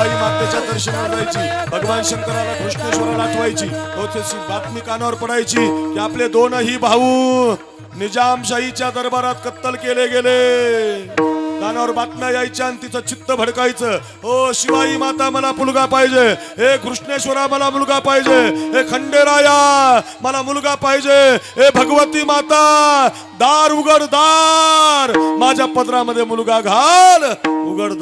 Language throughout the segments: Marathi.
शिवाई मातेच्या दर्शनाला जायची. भगवान शंकराला कृष्णेश्वराला आठवायची. तो बातमी कानावर पडायची की आपले दोनही भाऊ निजामशाहीच्या दरबारात कत्तल केले गेले. कानावर बातम्या यायच्या आणि तिचं चित्त भडकायचं. हो शिवाई माता मला मुलगा पाहिजे. हे कृष्णेश्वरा मला मुलगा पाहिजे. हे खंडेराया मला मुलगा पाहिजे. हे भगवती माता दार उघड दार. माझ्या पदरामध्ये मुलगा घाल. उघड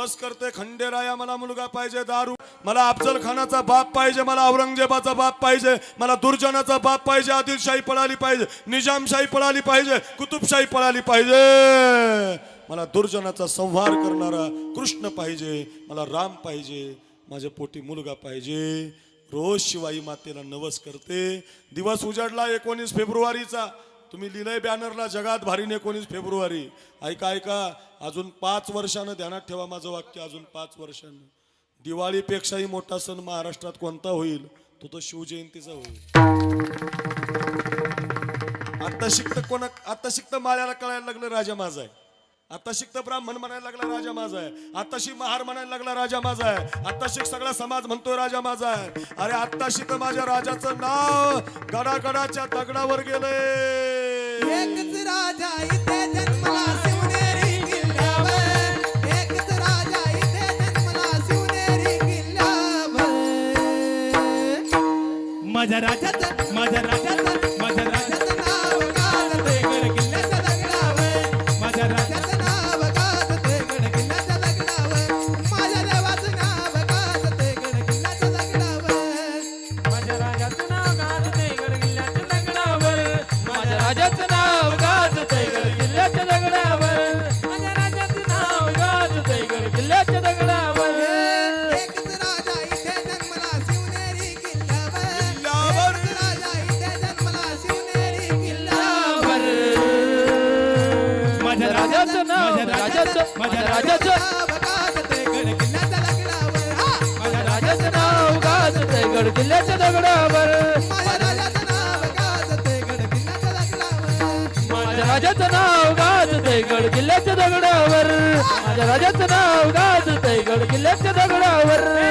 नवस करते खंडेराया मला मुलगा पाहिजे दारू. मला अफजल खानाचा बाप पाहिजे मला औरंगजेबाचा बाप पाहिजे मला दुर्जनाचा बाप पाहिजे आदिलशाही पळाली पाहिजे निजामशाही पळाली पाहिजे कुतुबशाही पळाली पाहिजे. मला दुर्जनाचा संहार करणारा कृष्ण पाहिजे मला राम पाहिजे माझ्या पोटी मुलगा पाहिजे. रोज शिवाई मातेला नवस करते. दिवस उजाडला एकोणीस फेब्रुवारीचा. तुम्ही लिहिलंय बॅनरला जगात भारीने एकोणीस फेब्रुवारी. ऐका ऐका अजून पाच वर्षानं ध्यानात ठेवा माझं वाक्य अजून पाच वर्षानं. दिवाळीपेक्षाही मोठा सण महाराष्ट्रात कोणता होईल? तो तो शिवजयंतीचा होईल. आता शिक्त कोणा आता शिक्त माळ्याला कळायला लागलं राजा माझा आहे. आता शिक्त ब्राह्मण म्हणायला लागला राजा माझा आहे. आताशी महार म्हणायला लागला राजा माझा आहे. आता शिक सगळा समाज म्हणतोय राजा माझा आहे. अरे आता शिक माझ्या राजाचं नाव गडागडाच्या दगडावर गेलंय. राजा ተደራጀን माझ्या राजाचं नाव राजाचं माझ्या राजाचं नाव गाजते गड किल्ल्याच्या दगडावर माझ्या राजाचं नाव गाजते गड किल्ल्याच्या दगडावर. माझ्या राजाचं नाव गाजते गड किल्ल्याच्या दगडावर. माझ्या राजाचं नाव गाजते गड किल्ल्याच्या दगडावर.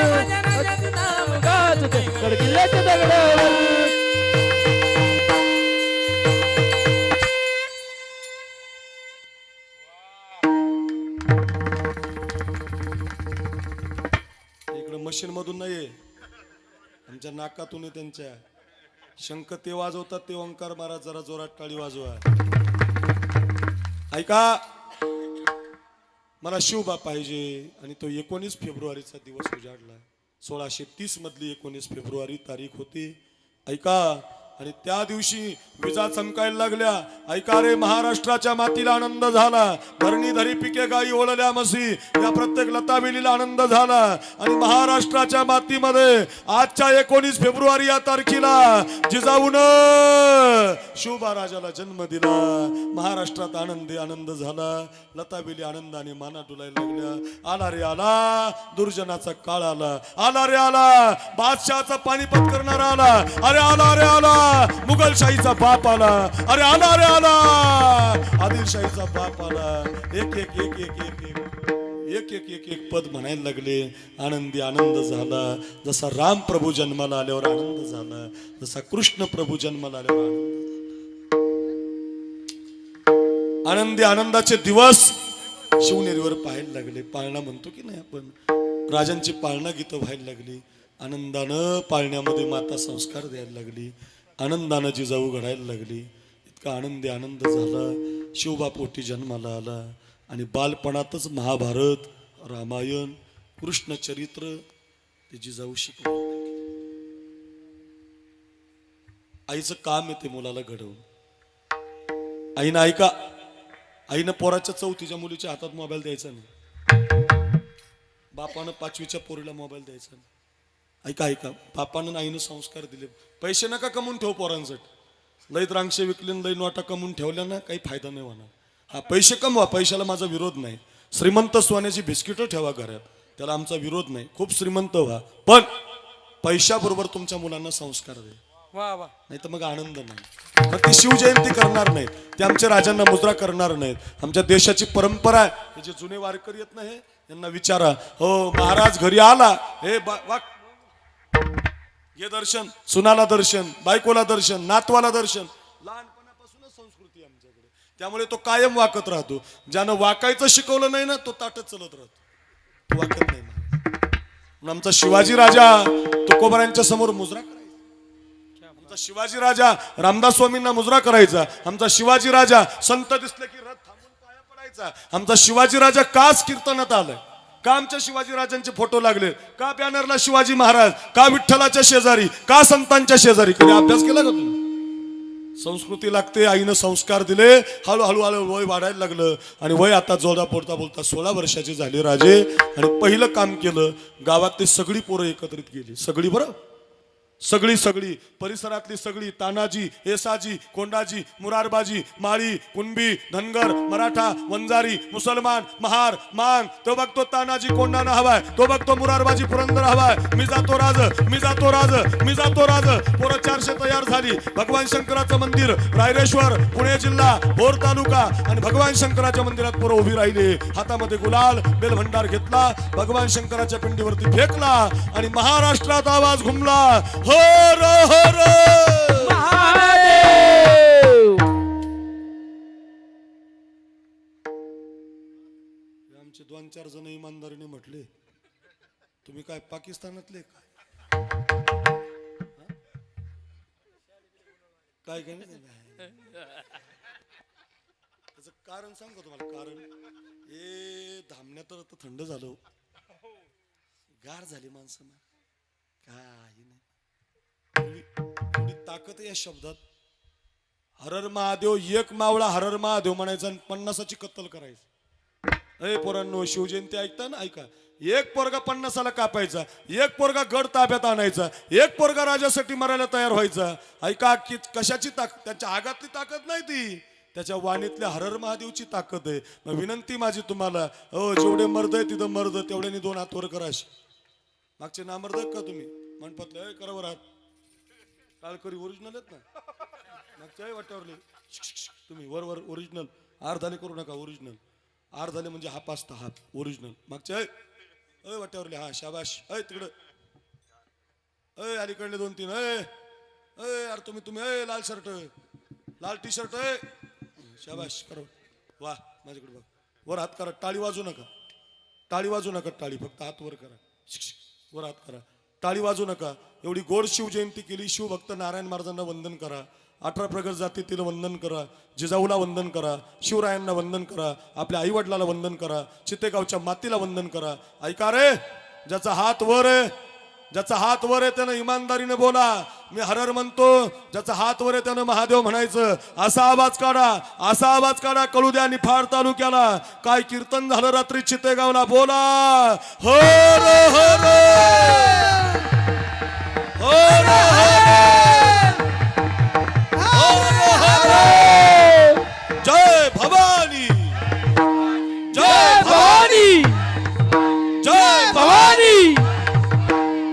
त्यांच्या नाकातून त्यांच्या शंख ते वाजवतात ते ओंकार मारा जरा जोरात टाळी वाजवा. ऐका मला शिवबा पाहिजे आणि तो एकोणीस फेब्रुवारीचा दिवस उजाडला. सोळाशे तीस मधली एकोणीस फेब्रुवारी तारीख होती. ऐका आणि त्या दिवशी विजा चमकायला लागल्या. ऐका रे महाराष्ट्राच्या मातीला आनंद झाला. धरणी धरी पिके गाई ओळल्या मसी या प्रत्येक लताबिलीला आनंद झाला. आणि महाराष्ट्राच्या मातीमध्ये आजच्या एकोणीस फेब्रुवारी या तारखेला जिजाऊन शिवबाराजाला जन्म दिला. महाराष्ट्रात आनंदी आनंद झाला. लताबिली आनंदाने माना डुलायला लागल्या. आला रे आला. दुर्जनाचा काळ आला. आला रे आला. बादशहाचा पाणीपत करणारा आला. अरे आला रे आला. मुघलशाहीचा बाप आला. अरे आला अरे आला. आदिलशाहीचा बाप आला. एक एक एक एक एक एक. एक एक एक एक पद म्हणायला लागले. आनंदी आनंद झाला. जसा राम प्रभू जन्माला आल्यावर आनंद झाला. जसा कृष्ण प्रभू जन्माला आल्यावर आनंद आनंदी आनंदाचे दिवस शिवनेरीवर पाहायला लागले. पाळणा म्हणतो की नाही आपण? राजांची पाळणा गीतं व्हायला लागली. आनंदानं पाळण्यामध्ये माता संस्कार द्यायला लागली. आनंदानं जिजाऊ घडायला लागली. इतका आनंदी आनंद झाला. शिवबापोटी जन्माला आला. आणि बालपणातच महाभारत रामायण कृष्णचरित्र ते जिजाऊ शिकवलं. आईचं काम आहे ते मुलाला घडवून. आईनं ऐका आईनं पोराच्या चौथीच्या मुलीच्या हातात मोबाईल द्यायचा नाही. बापानं पाचवीच्या पोरीला मोबाईल द्यायचा नाही. ऐका ऐका. बापानं आईनं संस्कार दिले. पैसे नका कमवून ठेव पोरांसाठी लईत रांगशे विकले लई नोटा कमवून ठेवल्या ना काही फायदा नाही होणार. हा पैसे कमवा पैशाला माझा विरोध नाही. श्रीमंत सोन्याची बिस्किटं ठेवा घरात. त्याला आमचा विरोध नाही. खूप श्रीमंत व्हा. पण पैशाबरोबर तुमच्या मुलांना संस्कार द्या वा वा. नाही तर मग आनंद नाही. मग ते शिवजयंती करणार नाहीत ते आमच्या राजांना मुद्रा करणार नाहीत. आमच्या देशाची परंपरा आहे. हे जे जुने वारकरी येत नाही यांना विचारा. हो महाराज घरी आला. हे बा- हे दर्शन सुनाला दर्शन बायकोला दर्शन नातवाला दर्शन. लहानपणापासूनच संस्कृती आमच्याकडे. त्यामुळे तो कायम वाकत राहतो. ज्यानं वाकायचं शिकवलं नाही ना तो ताटच चलत राहतो. तो वाकत नाही म्हणून आमचा शिवाजी राजा तुकोबऱ्यांच्या समोर मुजरा करायचा. आमचा शिवाजी राजा रामदास स्वामींना मुजरा करायचा. आमचा शिवाजी राजा संत दिसले की रथ थांबून पाया पडायचा. आमचा शिवाजी राजा काच कीर्तनात आलाय. का आमच्या शिवाजीराजांचे फोटो लागले. का बॅनरला शिवाजी महाराज का विठ्ठलाच्या शेजारी का संतांच्या शेजारी? कधी अभ्यास केला का तुम्ही? संस्कृती लागते आईनं संस्कार दिले हळूहळू हळू वय वाढायला लागलं. आणि वय आता जोडा बोलता बोलता सोळा वर्षाचे झाले राजे. आणि पहिलं काम केलं गावात ते सगळी पोरं एकत्रित गेली. सगळी बरं? सगळी सगळी परिसरातली सगळी तानाजी येसाजी कोंडाजी मुरारबाजी माळी कुणबी धनगर मराठा वंजारी मुसलमान महार मांग. तो बघतो तानाजी कोंडाना हवाय तो बघतो मुरारबाजी पुरंदर हवाय. मी जातो राज मी जातो राज मी जातो राज. पोरं चारशे तयार झाली. भगवान शंकराचं मंदिर रायरेश्वर पुणे जिल्हा भोर तालुका. आणि भगवान शंकराच्या मंदिरात पोरं उभी राहिली. हातामध्ये गुलाल बेलभंडार घेतला. भगवान शंकराच्या पिंडीवरती फेकला. आणि महाराष्ट्रात आवाज घुमला. हर हर महादेव! आमचे दोन चार जण इमानदारीने म्हटले तुम्ही काय पाकिस्तानातले काय हा? काय काय नाही त्याचं कारण सांग का तुम्हाला कारण ए धामण्या तर आता थंड झालं गार झाली माणसं ना काही नाही. एवढी ताकद या शब्दात हरर महादेव एक मावळा हरर महादेव म्हणायचा आणि पन्नासाची कत्तल करायची. अरे पोरांनो शिवजयंती ऐकता ना ऐका. एक पोरगा पन्नासाला कापायचा एक पोरगा गड ताब्यात आणायचा एक पोरगा राजासाठी मरायला तयार व्हायचा. ऐका की कशाची ताकद त्याच्या आगातली ताकद नाही ती. त्याच्या वाणीतल्या हरर महादेवची ताकद आहे. मग विनंती माझी तुम्हाला हो जेवढे मर्द आहे तिथं मर्द तेवढ्यानी दोन हात वर करा मागचे नामर्द का तुम्ही? म्हणपतले "ए, करा वर काळकरी ओरिजिनल आहेत ना? मागच्या वाट्यावरले तुम्ही वर वर ओरिजिनल आर झाले करू नका ओरिजिनल आर झाले म्हणजे हाप असता हाप ओरिजिनल मागच्या अय वाट्यावरले हा शाबाश. अय तिकडं. अय अलीकडले दोन तीन अय अय अरे तुम्ही तुम्ही अय लाल शर्ट लाल टी शर्ट अय. शाबाश करा. वा माझ्याकडे बघ. वर हात करा टाळी वाजू नका. टाळी वाजू नका टाळी. फक्त हात वर करा. वर हात करा. टाळी वाजू नका. एवढी गोड शिवजयंती केली शिवभक्त नारायण महाराजांना वंदन करा. अठरा प्रगत जातीतील वंदन करा. जिजाऊला वंदन करा. शिवरायांना वंदन करा. आपल्या आईवडिलाला वंदन करा. चितेगावच्या मातीला वंदन करा. ऐका रे ज्याचा हात वर आहे ज्याचा हात वर आहे त्यानं इमानदारीने बोला. मी हरर म्हणतो ज्याचा हात वर आहे त्यानं महादेव म्हणायचं. असा आवाज काढा असा आवाज काढा कळू द्या निफाड तालुक्याला. काय कीर्तन झालं रात्री चितेगावला? बोला. हर हर. जय भवानी जय भवानी जय भवानी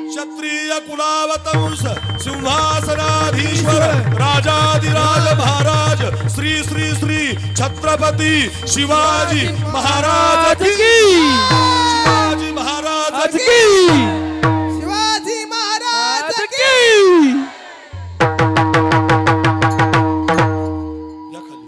क्षत्रिय कुलावतंस सिंहासनाधीश्वर राजाधिराज महाराज श्री श्री श्री छत्रपती शिवाजी महाराज की शिवाजी महाराज की